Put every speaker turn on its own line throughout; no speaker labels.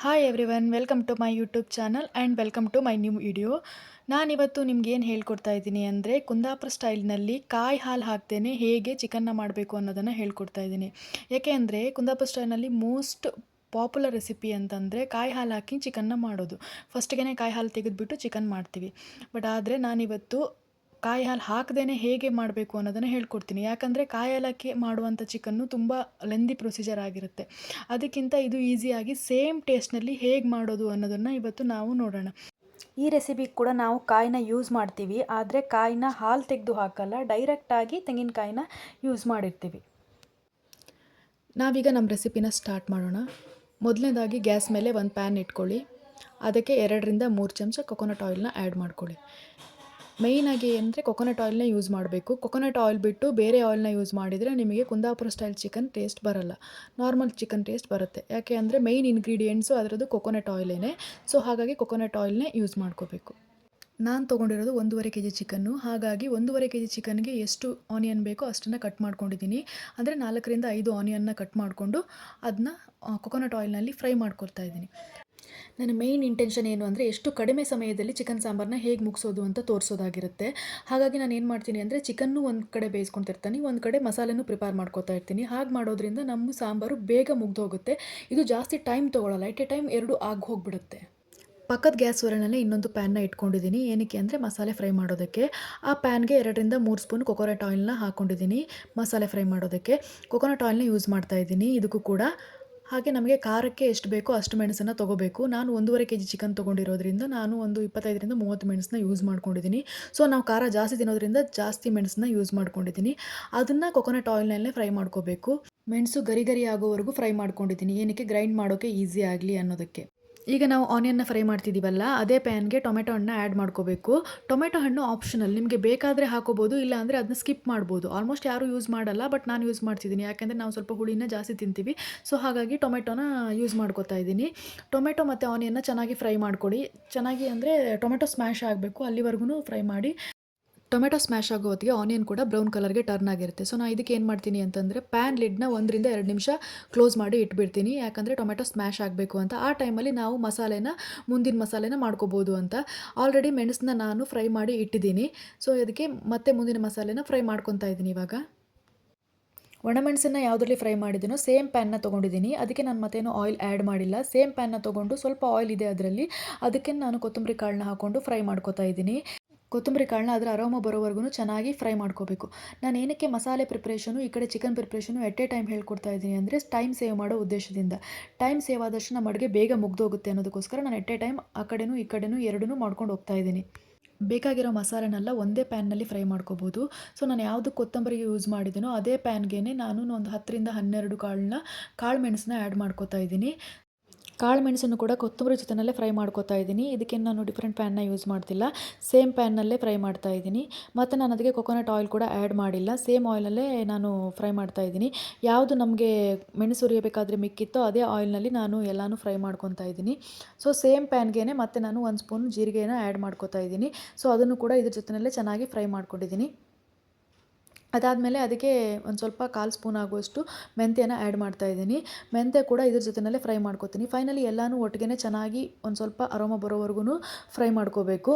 Hi everyone welcome to my YouTube channel and welcome to my new video ನಾನಿವತ್ತು ನಿಮ್ಗೆ ಏನು ಹೇಳ್ಕೊಡ್ತಾ ಇದ್ದೀನಿ ಅಂದರೆ ಕುಂದಾಪುರ ಸ್ಟೈಲ್ನಲ್ಲಿ ಕಾಯಿ ಹಾಲು ಹಾಕ್ತೇನೆ, ಹೇಗೆ ಚಿಕನ್ನ ಮಾಡಬೇಕು ಅನ್ನೋದನ್ನು ಹೇಳ್ಕೊಡ್ತಾ ಇದ್ದೀನಿ. ಯಾಕೆ ಅಂದರೆ ಕುಂದಾಪುರ ಸ್ಟೈಲ್ನಲ್ಲಿ ಮೋಸ್ಟ್ ಪಾಪ್ಯುಲರ್ ರೆಸಿಪಿ ಅಂತಂದರೆ ಕಾಯಿ ಹಾಲು ಹಾಕಿ ಚಿಕನ್ನ ಮಾಡೋದು. ಫಸ್ಟಿಗೆ ಕಾಯಿ ಹಾಲು ತೆಗೆದುಬಿಟ್ಟು ಚಿಕನ್ ಮಾಡ್ತೀವಿ. ಬಟ್ ಆದರೆ ನಾನಿವತ್ತು ಕಾಯಿ ಹಾಲು ಹಾಕದೇನೆ ಹೇಗೆ ಮಾಡಬೇಕು ಅನ್ನೋದನ್ನು ಹೇಳ್ಕೊಡ್ತೀನಿ. ಯಾಕಂದರೆ ಕಾಯಿ ಹಾಲಕ್ಕೆ ಮಾಡುವಂಥ ಚಿಕನ್ನು ತುಂಬ ಲೆಂದಿ ಪ್ರೊಸೀಜರ್ ಆಗಿರುತ್ತೆ. ಅದಕ್ಕಿಂತ ಇದು ಈಸಿಯಾಗಿ ಸೇಮ್ ಟೇಸ್ಟ್ನಲ್ಲಿ ಹೇಗೆ ಮಾಡೋದು ಅನ್ನೋದನ್ನು ಇವತ್ತು ನಾವು ನೋಡೋಣ. ಈ ರೆಸಿಪಿ ಕೂಡ ನಾವು ಕಾಯಿನ ಯೂಸ್ ಮಾಡ್ತೀವಿ. ಆದರೆ ಕಾಯಿನ ಹಾಲು ತೆಗೆದು ಹಾಕಲ್ಲ ಡೈರೆಕ್ಟಾಗಿ ತೆಂಗಿನಕಾಯಿನ ಯೂಸ್ ಮಾಡಿರ್ತೀವಿ. ನಾವೀಗ ನಮ್ಮ ರೆಸಿಪಿನ ಸ್ಟಾರ್ಟ್ ಮಾಡೋಣ. ಮೊದಲನೇದಾಗಿ ಗ್ಯಾಸ್ ಮೇಲೆ ಒಂದು ಪ್ಯಾನ್ ಇಟ್ಕೊಳ್ಳಿ. ಅದಕ್ಕೆ ಎರಡರಿಂದ ಮೂರು ಚಮಚ ಕೊಕೊನಟ್ ಆಯಿಲ್ನ ಆ್ಯಡ್ ಮಾಡ್ಕೊಳ್ಳಿ. ಮೇಯ್ನಾಗಿ ಅಂದರೆ ಕೊಕೊನಟ್ ಆಯಿಲ್ನ ಯೂಸ್ ಮಾಡಬೇಕು. ಕೊಕೊನಟ್ ಆಯಿಲ್ ಬಿಟ್ಟು ಬೇರೆ ಆಯಿಲ್ನ ಯೂಸ್ ಮಾಡಿದರೆ ನಿಮಗೆ ಕುಂದಾಪುರ ಸ್ಟೈಲ್ ಚಿಕನ್ ಟೇಸ್ಟ್ ಬರಲ್ಲ. ನಾರ್ಮಲ್ ಚಿಕನ್ ಟೇಸ್ಟ್ ಬರುತ್ತೆ. ಯಾಕೆ ಅಂದರೆ ಮೇಯ್ನ್ ಇಂಗ್ರೀಡಿಯೆಂಟ್ಸು ಅದರದ್ದು ಕೊಕೊನಟ್ ಆಯಿಲೇನೆ ಸೊ ಹಾಗಾಗಿ ಕೊಕೊನಟ್ ಆಯಿಲ್ನೇ ಯೂಸ್ ಮಾಡ್ಕೋಬೇಕು. ನಾನು ತೊಗೊಂಡಿರೋದು ಒಂದೂವರೆ ಕೆ ಜಿ ಚಿಕನ್ನು ಹಾಗಾಗಿ ಒಂದೂವರೆ ಕೆ ಜಿ ಚಿಕನ್ಗೆ ಎಷ್ಟು ಆನಿಯನ್ ಬೇಕೋ ಅಷ್ಟನ್ನು ಕಟ್ ಮಾಡ್ಕೊಂಡಿದ್ದೀನಿ. ಅಂದರೆ ನಾಲ್ಕರಿಂದ ಐದು ಆನಿಯನ್ನ ಕಟ್ ಮಾಡಿಕೊಂಡು ಅದನ್ನ ಕೊಕೊನಟ್ ಆಯಿಲ್ನಲ್ಲಿ ಫ್ರೈ ಮಾಡ್ಕೊಳ್ತಾ ಇದ್ದೀನಿ. ನನ್ನ ಮೇಯ್ನ್ ಇಂಟೆನ್ಷನ್ ಏನು ಅಂದರೆ ಎಷ್ಟು ಕಡಿಮೆ ಸಮಯದಲ್ಲಿ ಚಿಕನ್ ಸಾಂಬಾರನ್ನ ಹೇಗೆ ಮುಗಿಸೋದು ಅಂತ ತೋರಿಸೋದಾಗಿರುತ್ತೆ. ಹಾಗಾಗಿ ನಾನು ಏನು ಮಾಡ್ತೀನಿ ಅಂದರೆ ಚಿಕನ್ನು ಒಂದು ಕಡೆ ಬೇಯಿಸ್ಕೊತಿರ್ತೀನಿ ಒಂದು ಕಡೆ ಮಸಾಲೆನೂ ಪ್ರಿಪೇರ್ ಮಾಡ್ಕೋತಾ ಇರ್ತೀನಿ. ಹಾಗೆ ಮಾಡೋದ್ರಿಂದ ನಮ್ಮ ಸಾಂಬಾರು ಬೇಗ ಮುಗ್ದೋಗುತ್ತೆ. ಇದು ಜಾಸ್ತಿ ಟೈಮ್ ತೊಗೊಳ್ಳಲ್ಲ ಎಟ್ ಎ ಟೈಮ್ ಎರಡು ಆಗಿ ಹೋಗಿಬಿಡುತ್ತೆ ಪಕ್ಕದ ಗ್ಯಾಸ್ ಒಲೆನಲ್ಲಿ ಇನ್ನೊಂದು ಪ್ಯಾನ್ನ ಇಟ್ಕೊಂಡಿದ್ದೀನಿ ಏನಕ್ಕೆ ಅಂದರೆ ಮಸಾಲೆ ಫ್ರೈ ಮಾಡೋದಕ್ಕೆ. ಆ ಪ್ಯಾನ್ಗೆ ಎರಡರಿಂದ ಮೂರು ಸ್ಪೂನ್ ಕೊಕೊನಟ್ ಆಯಿಲ್ನ ಹಾಕ್ಕೊಂಡಿದ್ದೀನಿ ಮಸಾಲೆ ಫ್ರೈ ಮಾಡೋದಕ್ಕೆ. ಕೊಕೊನಟ್ ಆಯಿಲ್ನ ಯೂಸ್ ಮಾಡ್ತಾ ಇದ್ದೀನಿ ಇದಕ್ಕೂ ಕೂಡ ಹಾಗೆ ನಮಗೆ ಖಾರಕ್ಕೆ ಎಷ್ಟು ಬೇಕೋ ಅಷ್ಟು ಮೆಣಸನ್ನು ತೊಗೋಬೇಕು. ನಾನು ಒಂದೂವರೆ ಕೆ ಜಿ ಚಿಕನ್ ತೊಗೊಂಡಿರೋದ್ರಿಂದ ನಾನು ಒಂದು ಇಪ್ಪತ್ತೈದರಿಂದ ಮೂವತ್ತು ಮೆಣಸನ್ನ ಯೂಸ್ ಮಾಡ್ಕೊಂಡಿದ್ದೀನಿ. ಸೊ ನಾವು ಖಾರ ಜಾಸ್ತಿ ತಿನ್ನೋದ್ರಿಂದ ಜಾಸ್ತಿ ಮೆಣಸನ್ನ ಯೂಸ್ ಮಾಡ್ಕೊಂಡಿದ್ದೀನಿ. ಅದನ್ನು ಕೊಕೊನಟ್ ಆಯಿಲ್ನಲ್ಲೇ ಫ್ರೈ ಮಾಡ್ಕೋಬೇಕು. ಮೆಣಸು ಗರಿ ಗರಿ ಆಗೋವರೆಗೂ ಫ್ರೈ ಮಾಡ್ಕೊಂಡಿದ್ದೀನಿ. ಏನಕ್ಕೆ? ಗ್ರೈಂಡ್ ಮಾಡೋಕ್ಕೆ ಈಸಿ ಆಗಲಿ ಅನ್ನೋದಕ್ಕೆ. ಈಗ ನಾವು ಆನಿಯನ್ನ ಫ್ರೈ ಮಾಡ್ತಿದ್ದೀವಲ್ಲ ಅದೇ ಪ್ಯಾನ್ಗೆ ಟೊಮೆಟೊ ಹಣ್ಣು ಆ್ಯಡ್ ಮಾಡ್ಕೋಬೇಕು. ಟೊಮೆಟೊ ಹಣ್ಣು ಆಪ್ಷನಲ್, ನಿಮಗೆ ಬೇಕಾದರೆ ಹಾಕೋಬೋದು ಇಲ್ಲ ಅಂದರೆ ಅದನ್ನ ಸ್ಕಿಪ್ ಮಾಡ್ಬೋದು. ಆಲ್ಮೋಸ್ಟ್ ಯಾರೂ ಯೂಸ್ ಮಾಡಲ್ಲ, ಬಟ್ ನಾನು ಯೂಸ್ ಮಾಡ್ತಿದ್ದೀನಿ ಯಾಕೆಂದರೆ ನಾವು ಸ್ವಲ್ಪ ಹುಳಿನ ಜಾಸ್ತಿ ತಿಂತೀವಿ. ಸೊ ಹಾಗಾಗಿ ಟೊಮೆಟೊನ ಯೂಸ್ ಮಾಡ್ಕೋತಾ ಇದ್ದೀನಿ. ಟೊಮೆಟೊ ಮತ್ತು ಆನಿಯನ್ನ ಚೆನ್ನಾಗಿ ಫ್ರೈ ಮಾಡ್ಕೊಡಿ. ಚೆನ್ನಾಗಿ ಅಂದರೆ ಟೊಮೆಟೊ ಸ್ಮ್ಯಾಶ್ ಆಗಬೇಕು ಅಲ್ಲಿವರೆಗೂ ಫ್ರೈ ಮಾಡಿ. ಟೊಮೆಟೊ ಸ್ಮ್ಯಾಶ್ ಆಗೋ ಹೊತ್ತಿಗೆ ಆನಿಯನ್ ಕೂಡ ಬ್ರೌನ್ ಕಲರ್ಗೆ ಟರ್ನ್ ಆಗಿರುತ್ತೆ. ಸೊ ನಾನು ಇದಕ್ಕೆ ಏನು ಮಾಡ್ತೀನಿ ಅಂತಂದರೆ ಪ್ಯಾನ್ ಲಿಡ್ನ ಒಂದರಿಂದ ಎರಡು ನಿಮಿಷ ಕ್ಲೋಸ್ ಮಾಡಿ ಇಟ್ಬಿಡ್ತೀನಿ. ಯಾಕಂದರೆ ಟೊಮೆಟೊ ಸ್ಮ್ಯಾಶ್ ಆಗಬೇಕು ಅಂತ. ಆ ಟೈಮಲ್ಲಿ ನಾವು ಮಸಾಲೆನ, ಮುಂದಿನ ಮಸಾಲೆನ ಮಾಡ್ಕೋಬೋದು ಅಂತ. ಆಲ್ರೆಡಿ ಮೆಣಸನ್ನ ನಾನು ಫ್ರೈ ಮಾಡಿ ಇಟ್ಟಿದ್ದೀನಿ. ಸೊ, ಅದಕ್ಕೆ ಮತ್ತೆ ಮುಂದಿನ ಮಸಾಲೆನ ಫ್ರೈ ಮಾಡ್ಕೊತಾ ಇದ್ದೀನಿ ಇವಾಗ. ಒಣಮೆಣಸನ್ನು ಯಾವುದರಲ್ಲಿ ಫ್ರೈ ಮಾಡಿದ್ದೀನೋ ಸೇಮ್ ಪ್ಯಾನ್ನ ತೊಗೊಂಡಿದ್ದೀನಿ. ಅದಕ್ಕೆ ನಾನು ಮತ್ತೇನು ಆಯಿಲ್ ಆ್ಯಡ್ ಮಾಡಿಲ್ಲ. ಸೇಮ್ ಪ್ಯಾನ್ನ ತೊಗೊಂಡು ಸ್ವಲ್ಪ ಆಯಿಲ್ ಇದೆ ಅದರಲ್ಲಿ. ಅದಕ್ಕೆ ನಾನು ಕೊತ್ತಂಬರಿ ಕಾಳನ್ನ ಹಾಕ್ಕೊಂಡು ಫ್ರೈ ಮಾಡ್ಕೋತಾ ಇದ್ದೀನಿ. ಕೊತ್ತಂಬರಿ ಕಾಳನ್ನ ಅದರ ಅರೋಮ ಬರೋವರೆಗೂ ಚೆನ್ನಾಗಿ ಫ್ರೈ ಮಾಡ್ಕೋಬೇಕು. ನಾನು ಏನಕ್ಕೆ ಮಸಾಲೆ ಪ್ರಿಪ್ರೇಷನು ಈ ಕಡೆ chicken preparation at a time ಹೇಳ್ಕೊಡ್ತಾ ಇದ್ದೀನಿ ಅಂದರೆ ಟೈಮ್ ಸೇವ್ ಮಾಡೋ ಉದ್ದೇಶದಿಂದ. ಟೈಮ್ ಸೇವ್ ಆದಷ್ಟು ನಮ್ಮ ಅಡುಗೆ ಬೇಗ ಮುಗ್ದೋಗುತ್ತೆ ಅನ್ನೋದಕ್ಕೋಸ್ಕರ ನಾನು ಎಟ್ ಎ ಟೈಮ್ ಆ ಕಡೆನೂ ಈ ಕಡೆನೂ ಎರಡೂ ಮಾಡ್ಕೊಂಡು ಹೋಗ್ತಾ ಇದ್ದೀನಿ. ಬೇಕಾಗಿರೋ ಮಸಾಲೆನೆಲ್ಲ ಒಂದೇ ಪ್ಯಾನ್ನಲ್ಲಿ ಫ್ರೈ ಮಾಡ್ಕೋಬೋದು. ಸೊ ನಾನು ಯಾವುದು ಕೊತ್ತಂಬರಿಗೆ ಯೂಸ್ ಮಾಡಿದ್ದೀನೋ ಅದೇ ಪ್ಯಾನ್ಗೆ ನಾನು ಒಂದು ಹತ್ತರಿಂದ ಹನ್ನೆರಡು ಕಾಳನ್ನ ಕಾಳು ಮೆಣಸನ್ನ ಆ್ಯಡ್ ಮಾಡ್ಕೋತಾ ಇದ್ದೀನಿ. ಕಾಳು ಮೆಣಸನ್ನು ಕೂಡ ಕೊತ್ತಂಬರಿ ಜೊತೆನಲ್ಲೇ ಫ್ರೈ ಮಾಡ್ಕೋತಾ ಇದ್ದೀನಿ. ಇದಕ್ಕೆ ನಾನು ಡಿಫ್ರೆಂಟ್ ಪ್ಯಾನ್ನ ಯೂಸ್ ಮಾಡ್ತಿಲ್ಲ. ಸೇಮ್ ಪ್ಯಾನ್ನಲ್ಲೇ ಫ್ರೈ ಮಾಡ್ತಾ ಇದ್ದೀನಿ. ಮತ್ತು ನಾನು ಅದಕ್ಕೆ ಕೊಕೊನಟ್ ಆಯಿಲ್ ಕೂಡ ಆ್ಯಡ್ ಮಾಡಿಲ್ಲ. ಸೇಮ್ ಆಯಿಲಲ್ಲೇ ನಾನು ಫ್ರೈ ಮಾಡ್ತಾ ಇದ್ದೀನಿ. ಯಾವುದು ನಮಗೆ ಮೆಣಸು ಹುರಿಯಬೇಕಾದ್ರೆ ಮಿಕ್ಕಿತ್ತೋ ಅದೇ ಆಯಿಲ್ನಲ್ಲಿ ನಾನು ಎಲ್ಲನೂ ಫ್ರೈ ಮಾಡ್ಕೊತಾ ಇದ್ದೀನಿ. ಸೊ ಸೇಮ್ ಪ್ಯಾನ್ಗೇ ಮತ್ತೆ ನಾನು ಒಂದು ಸ್ಪೂನ್ ಜೀರಿಗೆನ ಆ್ಯಡ್ ಮಾಡ್ಕೋತಾ ಇದ್ದೀನಿ. ಸೊ ಅದನ್ನು ಕೂಡ ಇದ್ರ ಜೊತೆಯಲ್ಲೇ ಚೆನ್ನಾಗಿ ಫ್ರೈ ಮಾಡ್ಕೊಂಡಿದ್ದೀನಿ. ಅದಾದಮೇಲೆ ಅದಕ್ಕೆ ಒಂದು ಸ್ವಲ್ಪ ಕಾಲು ಸ್ಪೂನ್ ಆಗುವಷ್ಟು ಮೆಂತ್ಯನ ಆ್ಯಡ್ ಮಾಡ್ತಾ ಇದ್ದೀನಿ. ಮೆಂತ್ಯ ಕೂಡ ಇದ್ರ ಜೊತೆಯಲ್ಲೇ ಫ್ರೈ ಮಾಡ್ಕೊತೀನಿ. ಫೈನಲಿ ಎಲ್ಲನೂ ಒಟ್ಟಿಗೆ ಚೆನ್ನಾಗಿ ಒಂದು ಸ್ವಲ್ಪ ಅರೋಮ ಬರೋವರೆಗೂ ಫ್ರೈ ಮಾಡ್ಕೋಬೇಕು.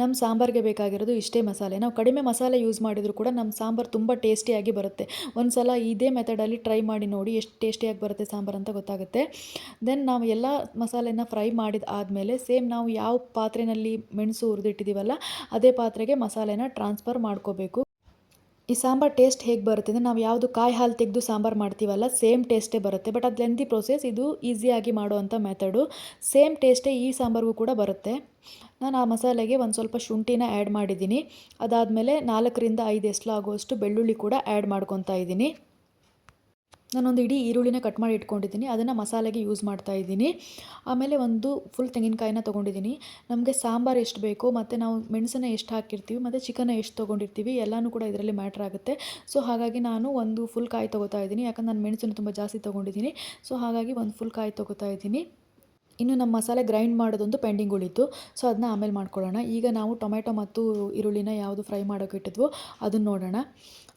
ನಮ್ಮ ಸಾಂಬಾರಿಗೆ ಬೇಕಾಗಿರೋದು ಇಷ್ಟೇ ಮಸಾಲೆ. ನಾವು ಕಡಿಮೆ ಮಸಾಲೆ ಯೂಸ್ ಮಾಡಿದರೂ ಕೂಡ ನಮ್ಮ ಸಾಂಬಾರು ತುಂಬ ಟೇಸ್ಟಿಯಾಗಿ ಬರುತ್ತೆ. ಒಂದು ಸಲ ಇದೇ ಮೆಥಡಲ್ಲಿ ಟ್ರೈ ಮಾಡಿ ನೋಡಿ ಎಷ್ಟು ಟೇಸ್ಟಿಯಾಗಿ ಬರುತ್ತೆ ಸಾಂಬಾರು ಅಂತ ಗೊತ್ತಾಗುತ್ತೆ. ದೆನ್ ನಾವು ಎಲ್ಲ ಮಸಾಲೆನ ಫ್ರೈ ಮಾಡಿದ ಆದಮೇಲೆ ಸೇಮ್ ನಾವು ಯಾವ ಪಾತ್ರೆಯಲ್ಲಿ ಮೆಣಸು ಹುರಿದಿಟ್ಟಿದ್ದೀವಲ್ಲ ಅದೇ ಪಾತ್ರೆಗೆ ಮಸಾಲೆನ ಟ್ರಾನ್ಸ್ಫರ್ ಮಾಡ್ಕೋಬೇಕು. ಈ ಸಾಂಬಾರು ಟೇಸ್ಟ್ ಹೇಗೆ ಬರುತ್ತೆ ಅಂದರೆ ನಾವು ಯಾವುದು ಕಾಯಿ ಹಾಲು ತೆಗೆದು ಸಾಂಬಾರು ಮಾಡ್ತೀವಲ್ಲ ಸೇಮ್ ಟೇಸ್ಟೇ ಬರುತ್ತೆ. ಬಟ್ ಅದು ಲೆಂತಿ ಪ್ರೋಸೆಸ್ ಇದು ಈಸಿಯಾಗಿ ಮಾಡುವಂಥ ಮೆಥಡು ಸೇಮ್ ಟೇಸ್ಟೇ ಈ ಸಾಂಬಾರಿಗೂ ಕೂಡ ಬರುತ್ತೆ. ನಾನು ಆ ಮಸಾಲೆಗೆ ಒಂದು ಸ್ವಲ್ಪ ಶುಂಠಿನ ಆ್ಯಡ್ ಮಾಡಿದ್ದೀನಿ. ಅದಾದಮೇಲೆ ನಾಲ್ಕರಿಂದ ಐದು ಎಸ್ಲಾಗುವಷ್ಟು ಬೆಳ್ಳುಳ್ಳಿ ಕೂಡ ಆ್ಯಡ್ ಮಾಡ್ಕೊತಾ ಇದ್ದೀನಿ. ನಾನೊಂದು ಇಡೀ ಈರುಳ್ಳಿನ ಕಟ್ ಮಾಡಿ ಇಟ್ಕೊಂಡಿದ್ದೀನಿ. ಅದನ್ನು ಮಸಾಲೆಗೆ ಯೂಸ್ ಮಾಡ್ತಾ ಇದ್ದೀನಿ. ಆಮೇಲೆ ಒಂದು ಫುಲ್ ತೆಂಗಿನಕಾಯಿನ ತೊಗೊಂಡಿದ್ದೀನಿ. ನಮಗೆ ಸಾಂಬಾರು ಎಷ್ಟು ಬೇಕು, ಮತ್ತು ನಾವು ಮೆಣಸನ್ನ ಎಷ್ಟು ಹಾಕಿರ್ತೀವಿ, ಮತ್ತು ಚಿಕನ್ನ ಎಷ್ಟು ತೊಗೊಂಡಿರ್ತೀವಿ, ಎಲ್ಲನೂ ಕೂಡ ಇದರಲ್ಲಿ ಮ್ಯಾಟ್ರ್ ಆಗುತ್ತೆ. ಸೊ ಹಾಗಾಗಿ ನಾನು ಒಂದು ಫುಲ್ ಕಾಯಿ ತೊಗೋತಾ ಇದ್ದೀನಿ. ಯಾಕಂದ್ರೆ ನಾನು ಮೆಣಸನ್ನು ತುಂಬ ಜಾಸ್ತಿ ತೊಗೊಂಡಿದ್ದೀನಿ. ಸೊ ಹಾಗಾಗಿ ಒಂದು ಫುಲ್ ಕಾಯಿ ತೊಗೋತಾ ಇದ್ದೀನಿ. ಇನ್ನು ನಮ್ಮ ಮಸಾಲೆ ಗ್ರೈಂಡ್ ಮಾಡೋದೊಂದು ಪೆಂಡಿಂಗ್ ಉಳೀತು ಸೊ ಅದನ್ನ ಆಮೇಲೆ ಮಾಡ್ಕೊಳ್ಳೋಣ. ಈಗ ನಾವು ಟೊಮೆಟೊ ಮತ್ತು ಈರುಳ್ಳಿನ ಯಾವುದು ಫ್ರೈ ಮಾಡೋಕೆ ಇಟ್ಟಿದ್ವೋ ಅದನ್ನು ನೋಡೋಣ.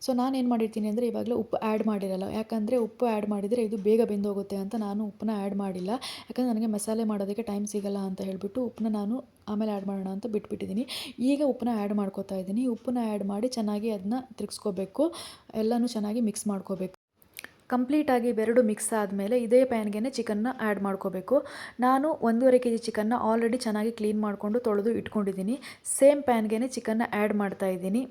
ಸೊ ಏನು ಮಾಡಿರ್ತೀನಿ ಅಂದರೆ ಇವಾಗಲೇ ಉಪ್ಪು ಆ್ಯಡ್ ಮಾಡಿರಲ್ಲ. ಯಾಕಂದರೆ ಉಪ್ಪು ಆ್ಯಡ್ ಮಾಡಿದರೆ ಇದು ಬೇಗ ಬೆಂದೋಗುತ್ತೆ ಅಂತ ನಾನು ಉಪ್ಪನ್ನ ಆ್ಯಡ್ ಮಾಡಿಲ್ಲ. ಯಾಕಂದರೆ ನನಗೆ ಮಸಾಲೆ ಮಾಡೋದಕ್ಕೆ ಟೈಮ್ ಸಿಗಲ್ಲ ಅಂತ ಹೇಳಿಬಿಟ್ಟು ಉಪ್ಪನ್ನ ನಾನು ಆಮೇಲೆ ಆ್ಯಡ್ ಮಾಡೋಣ ಅಂತ ಬಿಟ್ಬಿಟ್ಟಿದ್ದೀನಿ ಈಗ ಉಪ್ಪನ್ನ ಆ್ಯಡ್ ಮಾಡ್ಕೋತಾ ಇದ್ದೀನಿ ಉಪ್ಪನ್ನ ಆ್ಯಡ್ ಮಾಡಿ ಚೆನ್ನಾಗಿ ಅದನ್ನ ತಿರುಗಿಸ್ಕೋಬೇಕು. ಎಲ್ಲನೂ ಚೆನ್ನಾಗಿ ಮಿಕ್ಸ್ ಮಾಡ್ಕೋಬೇಕು. ಕಂಪ್ಲೀಟಾಗಿ ಬೆರಡು ಮಿಕ್ಸ್ ಆದಮೇಲೆ ಇದೇ ಪ್ಯಾನ್ಗೆ ಚಿಕನ್ನ ಆ್ಯಡ್ ಮಾಡ್ಕೋಬೇಕು. ನಾನು ಒಂದೂವರೆ ಕೆ ಜಿ ಚಿಕನ್ನ ಆಲ್ರೆಡಿ ಚೆನ್ನಾಗಿ ಕ್ಲೀನ್ ಮಾಡಿಕೊಂಡು ತೊಳೆದು ಇಟ್ಕೊಂಡಿದ್ದೀನಿ. ಸೇಮ್ ಪ್ಯಾನ್ಗೆ ಚಿಕನ್ನ ಆ್ಯಡ್ ಮಾಡ್ತಾ ಇದ್ದೀನಿ.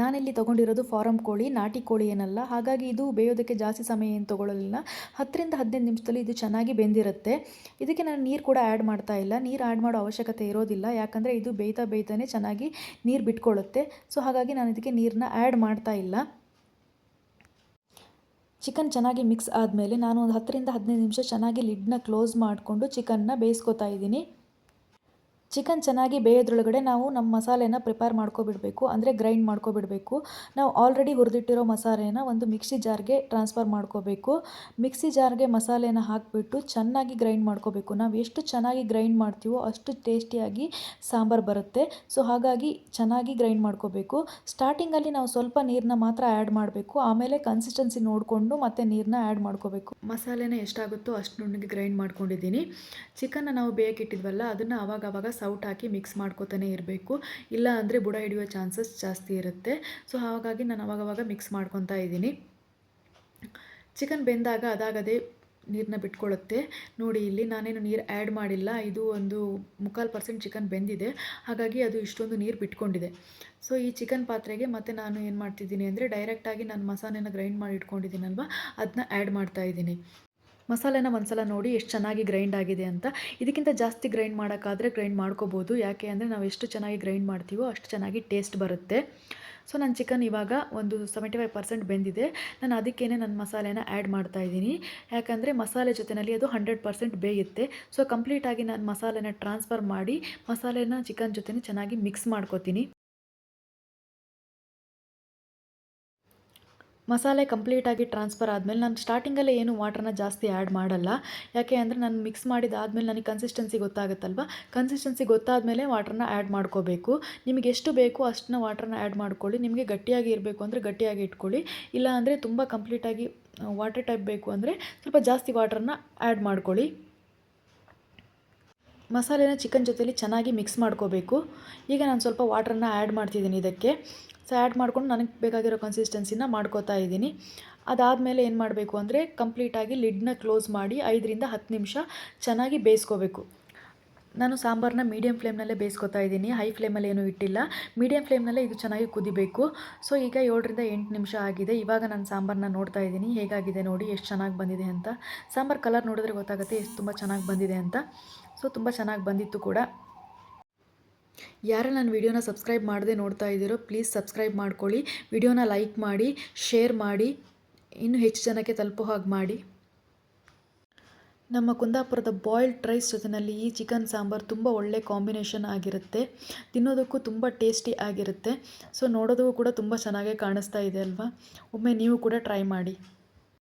ನಾನಿಲ್ಲಿ ತೊಗೊಂಡಿರೋದು ಫಾರಮ್ ಕೋಳಿ, ನಾಟಿ ಕೋಳಿ ಏನಲ್ಲ. ಹಾಗಾಗಿ ಇದು ಬೇಯೋದಕ್ಕೆ ಜಾಸ್ತಿ ಸಮಯ ಏನು ತೊಗೊಳ್ಳೋದಿಲ್ಲ ಹತ್ತರಿಂದ ಹದಿನೈದು ನಿಮಿಷದಲ್ಲಿ ಇದು ಚೆನ್ನಾಗಿ ಬೆಂದಿರುತ್ತೆ. ಇದಕ್ಕೆ ನಾನು ನೀರು ಕೂಡ ಆ್ಯಡ್ ಮಾಡ್ತಾ ಇಲ್ಲ. ನೀರು ಆ್ಯಡ್ ಮಾಡೋ ಅವಶ್ಯಕತೆ ಇರೋದಿಲ್ಲ. ಯಾಕಂದರೆ ಇದು ಬೇಯ್ತಾ ಬೇಯ್ತಾನೆ ಚೆನ್ನಾಗಿ ನೀರು ಬಿಟ್ಕೊಳ್ಳುತ್ತೆ ಸೊ ಹಾಗಾಗಿ ನಾನು ಇದಕ್ಕೆ ನೀರನ್ನ ಆ್ಯಡ್ ಮಾಡ್ತಾ ಇಲ್ಲ. ಚಿಕನ್ ಚೆನ್ನಾಗಿ ಮಿಕ್ಸ್ ಆದಮೇಲೆ ನಾನು ಒಂದು ಹತ್ತರಿಂದ ಹದಿನೈದು ನಿಮಿಷ ಚೆನ್ನಾಗಿ ಲಿಡ್ನ ಕ್ಲೋಸ್ ಮಾಡಿಕೊಂಡು ಚಿಕನ್ನ ಬೇಯಿಸ್ಕೊತಾ ಇದ್ದೀನಿ. ಚಿಕನ್ ಚೆನ್ನಾಗಿ ಬೇಯೋದ್ರೊಳಗಡೆ ನಾವು ನಮ್ಮ ಮಸಾಲೆನ ಪ್ರಿಪೇರ್ ಮಾಡ್ಕೊಬಿಡಬೇಕು, ಅಂದರೆ ಗ್ರೈಂಡ್ ಮಾಡ್ಕೊಬಿಡಬೇಕು. ನಾವು ಆಲ್ರೆಡಿ ಹುರಿದಿಟ್ಟಿರೋ ಮಸಾಲೆನ ಒಂದು ಮಿಕ್ಸಿ ಜಾರ್ಗೆ ಟ್ರಾನ್ಸ್ಫರ್ ಮಾಡ್ಕೋಬೇಕು. ಮಿಕ್ಸಿ ಜಾರ್ಗೆ ಮಸಾಲೆನ ಹಾಕಿಬಿಟ್ಟು ಚೆನ್ನಾಗಿ ಗ್ರೈಂಡ್ ಮಾಡ್ಕೋಬೇಕು. ನಾವು ಎಷ್ಟು ಚೆನ್ನಾಗಿ ಗ್ರೈಂಡ್ ಮಾಡ್ತೀವೋ ಅಷ್ಟು ಟೇಸ್ಟಿಯಾಗಿ ಸಾಂಬಾರು ಬರುತ್ತೆ. ಸೊ, ಹಾಗಾಗಿ ಚೆನ್ನಾಗಿ ಗ್ರೈಂಡ್ ಮಾಡ್ಕೋಬೇಕು. ಸ್ಟಾರ್ಟಿಂಗಲ್ಲಿ ನಾವು ಸ್ವಲ್ಪ ನೀರನ್ನ ಮಾತ್ರ ಆ್ಯಡ್ ಮಾಡಬೇಕು. ಆಮೇಲೆ ಕನ್ಸಿಸ್ಟೆನ್ಸಿ ನೋಡಿಕೊಂಡು ಮತ್ತೆ ನೀರನ್ನ ಆ್ಯಡ್ ಮಾಡ್ಕೋಬೇಕು. ಮಸಾಲೆನ ಎಷ್ಟಾಗುತ್ತೋ ಅಷ್ಟು ನುಣ್ಣಗೆ ಗ್ರೈಂಡ್ ಮಾಡ್ಕೊಂಡಿದ್ದೀನಿ. ಚಿಕನ್ನ ನಾವು ಬೇಯಕ್ಕೆ ಇಟ್ಟಿದ್ವಲ್ಲ, ಅದನ್ನು ಆವಾಗ ಆವಾಗ ಸೌಟ್ ಹಾಕಿ ಮಿಕ್ಸ್ ಮಾಡ್ಕೋತಾನೆ ಇರಬೇಕು. ಇಲ್ಲ ಅಂದರೆ ಬುಡ ಹಿಡಿಯೋ ಚಾನ್ಸಸ್ ಜಾಸ್ತಿ ಇರುತ್ತೆ. ಸೊ, ಹಾಗಾಗಿ ನಾನು ಅವಾಗವಾಗ ಮಿಕ್ಸ್ ಮಾಡ್ಕೊತಾ ಇದ್ದೀನಿ. ಚಿಕನ್ ಬೆಂದಾಗ ಅದಾಗದೇ ನೀರನ್ನ ಬಿಟ್ಕೊಳ್ಳುತ್ತೆ ನೋಡಿ, ಇಲ್ಲಿ ನಾನೇನು ನೀರು ಆ್ಯಡ್ ಮಾಡಿಲ್ಲ. ಇದು ಒಂದು ಮುಕ್ಕಾಲು ಪರ್ಸೆಂಟ್ ಚಿಕನ್ ಬೆಂದಿದೆ. ಹಾಗಾಗಿ ಅದು ಇಷ್ಟೊಂದು ನೀರು ಬಿಟ್ಕೊಂಡಿದೆ. ಸೊ, ಈ ಚಿಕನ್ ಪಾತ್ರೆಗೆ ಮತ್ತೆ ನಾನು ಏನು ಮಾಡ್ತಿದ್ದೀನಿ ಅಂದರೆ ಡೈರೆಕ್ಟಾಗಿ ನಾನು ಮಸಾಲೆನ ಗ್ರೈಂಡ್ ಮಾಡಿ ಇಟ್ಕೊಂಡಿದ್ದೀನಲ್ವ? ಅದನ್ನ ಆ್ಯಡ್ ಮಾಡ್ತಾ ಇದ್ದೀನಿ. ಮಸಾಲೆನ ಒಂದ್ಸಲ ನೋಡಿ ಎಷ್ಟು ಚೆನ್ನಾಗಿ ಗ್ರೈಂಡ್ ಆಗಿದೆ ಅಂತ. ಇದಕ್ಕಿಂತ ಜಾಸ್ತಿ ಗ್ರೈಂಡ್ ಮಾಡೋಕ್ಕಾದರೆ ಗ್ರೈಂಡ್ ಮಾಡ್ಕೋಬೋದು. ಯಾಕೆ ಅಂದರೆ ನಾವು ಎಷ್ಟು ಚೆನ್ನಾಗಿ ಗ್ರೈಂಡ್ ಮಾಡ್ತೀವೋ ಅಷ್ಟು ಚೆನ್ನಾಗಿ ಟೇಸ್ಟ್ ಬರುತ್ತೆ. ಸೊ ನನ್ನ ಚಿಕನ್ ಇವಾಗ ಒಂದು ಸೆವೆಂಟಿ ಫೈವ್ ಪರ್ಸೆಂಟ್ ಬೆಂದಿದೆ. ನಾನು ಅದಕ್ಕೇ ನನ್ನ ಮಸಾಲೆನ ಆ್ಯಡ್ ಮಾಡ್ತಾ ಇದ್ದೀನಿ. ಯಾಕಂದರೆ ಮಸಾಲೆ ಜೊತೆಯಲ್ಲಿ ಅದು ಹಂಡ್ರೆಡ್ ಪರ್ಸೆಂಟ್ ಬೇಯುತ್ತೆ. ಸೊ ಕಂಪ್ಲೀಟಾಗಿ ನಾನು ಮಸಾಲೆನ ಟ್ರಾನ್ಸ್ಫರ್ ಮಾಡಿ ಮಸಾಲೆನ ಚಿಕನ್ ಜೊತೆ ಚೆನ್ನಾಗಿ ಮಿಕ್ಸ್ ಮಾಡ್ಕೋತೀನಿ. ಮಸಾಲೆ ಕಂಪ್ಲೀಟಾಗಿ ಟ್ರಾನ್ಸ್ಫರ್ ಆದಮೇಲೆ ನಾನು ಸ್ಟಾರ್ಟಿಂಗಲ್ಲೇ ಏನು ವಾಟ್ರನ್ನ ಜಾಸ್ತಿ ಆ್ಯಡ್ ಮಾಡಲ್ಲ. ಯಾಕೆ ಅಂದರೆ ನಾನು ಮಿಕ್ಸ್ ಮಾಡಿದಾದಮೇಲೆ ನನಗೆ ಕನ್ಸಿಸ್ಟೆನ್ಸಿ ಗೊತ್ತಾಗುತ್ತಲ್ವ? ಕನ್ಸಿಸ್ಟೆನ್ಸಿ ಗೊತ್ತಾದಮೇಲೆ ವಾಟ್ರನ್ನ ಆ್ಯಡ್ ಮಾಡ್ಕೋಬೇಕು. ನಿಮಗೆ ಎಷ್ಟು ಬೇಕು ಅಷ್ಟನ್ನ ವಾಟ್ರನ್ನ ಆ್ಯಡ್ ಮಾಡ್ಕೊಳ್ಳಿ. ನಿಮಗೆ ಗಟ್ಟಿಯಾಗಿ ಇರಬೇಕು ಅಂದರೆ ಗಟ್ಟಿಯಾಗಿ ಇಟ್ಕೊಳ್ಳಿ. ಇಲ್ಲ ಅಂದರೆ ತುಂಬ ಕಂಪ್ಲೀಟಾಗಿ ವಾಟರ್ ಟೈಪ್ ಬೇಕು ಅಂದರೆ ಸ್ವಲ್ಪ ಜಾಸ್ತಿ ವಾಟ್ರನ್ನ ಆ್ಯಡ್ ಮಾಡ್ಕೊಳ್ಳಿ. ಮಸಾಲೆನ ಚಿಕನ್ ಜೊತೆಲಿ ಚೆನ್ನಾಗಿ ಮಿಕ್ಸ್ ಮಾಡ್ಕೋಬೇಕು. ಈಗ ನಾನು ಸ್ವಲ್ಪ ವಾಟ್ರನ್ನ ಆ್ಯಡ್ ಮಾಡ್ತಿದ್ದೀನಿ ಇದಕ್ಕೆ. ಸೊ ಆ್ಯಡ್ ಮಾಡ್ಕೊಂಡು ನನಗೆ ಬೇಕಾಗಿರೋ ಕನ್ಸಿಸ್ಟೆನ್ಸಿನ ಮಾಡ್ಕೋತಾ ಇದ್ದೀನಿ. ಅದಾದಮೇಲೆ ಏನು ಮಾಡಬೇಕು ಅಂದರೆ ಕಂಪ್ಲೀಟಾಗಿ ಲಿಡ್ನ ಕ್ಲೋಸ್ ಮಾಡಿ ಐದರಿಂದ ಹತ್ತು ನಿಮಿಷ ಚೆನ್ನಾಗಿ ಬೇಯಿಸ್ಕೋಬೇಕು. ನಾನು ಸಾಂಬಾರನ್ನ ಮೀಡಿಯಮ್ ಫ್ಲೇಮ್ನಲ್ಲೇ ಬೇಯಿಸ್ಕೊತಾ ಇದ್ದೀನಿ. ಹೈ ಫ್ಲೇಮಲ್ಲಿ ಏನೂ ಇಟ್ಟಿಲ್ಲ. ಮೀಡಿಯಮ್ ಫ್ಲೇಮ್ನಲ್ಲೇ ಇದು ಚೆನ್ನಾಗಿ ಕುದಿಬೇಕು. ಸೊ ಈಗ ಏಳರಿಂದ ಎಂಟು ನಿಮಿಷ ಆಗಿದೆ. ಇವಾಗ ನಾನು ಸಾಂಬಾರನ್ನ ನೋಡ್ತಾ ಇದ್ದೀನಿ. ಹೇಗಾಗಿದೆ ನೋಡಿ, ಎಷ್ಟು ಚೆನ್ನಾಗಿ ಬಂದಿದೆ ಅಂತ. ಸಾಂಬಾರು ಕಲರ್ ನೋಡಿದ್ರೆ ಗೊತ್ತಾಗುತ್ತೆ, ಎಷ್ಟು ತುಂಬ ಚೆನ್ನಾಗಿ ಬಂದಿದೆ ಅಂತ. ಸೊ ತುಂಬ ಚೆನ್ನಾಗಿ ಬಂದಿತ್ತು ಕೂಡ. ಯಾರು ನನ್ನ ವಿಡಿಯೋನ ಸಬ್ಸ್ಕ್ರೈಬ್ ಮಾಡದೆ ನೋಡ್ತಾ ಇದ್ದೀರೋ ಪ್ಲೀಸ್ ಸಬ್ಸ್ಕ್ರೈಬ್ ಮಾಡ್ಕೊಳ್ಳಿ. ವಿಡಿಯೋನ ಲೈಕ್ ಮಾಡಿ ಶೇರ್ ಮಾಡಿ, ಇನ್ನೂ ಹೆಚ್ಚು ಜನಕ್ಕೆ ತಲುಪೋ ಹಾಗೆ ಮಾಡಿ. ನಮ್ಮ ಕುಂದಾಪುರದ ಬಾಯ್ಲ್ಡ್ ರೈಸ್ ಜೊತೆಯಲ್ಲಿ ಈ ಚಿಕನ್ ಸಾಂಬಾರು ತುಂಬ ಒಳ್ಳೆ ಕಾಂಬಿನೇಷನ್ ಆಗಿರುತ್ತೆ. ತಿನ್ನೋದಕ್ಕೂ ತುಂಬ ಟೇಸ್ಟಿ ಆಗಿರುತ್ತೆ. ಸೊ ನೋಡೋದಕ್ಕೂ ಕೂಡ ತುಂಬ ಚೆನ್ನಾಗೇ ಕಾಣಿಸ್ತಾ ಇದೆ ಅಲ್ವಾ? ಒಮ್ಮೆ ನೀವು ಕೂಡ ಟ್ರೈ ಮಾಡಿ.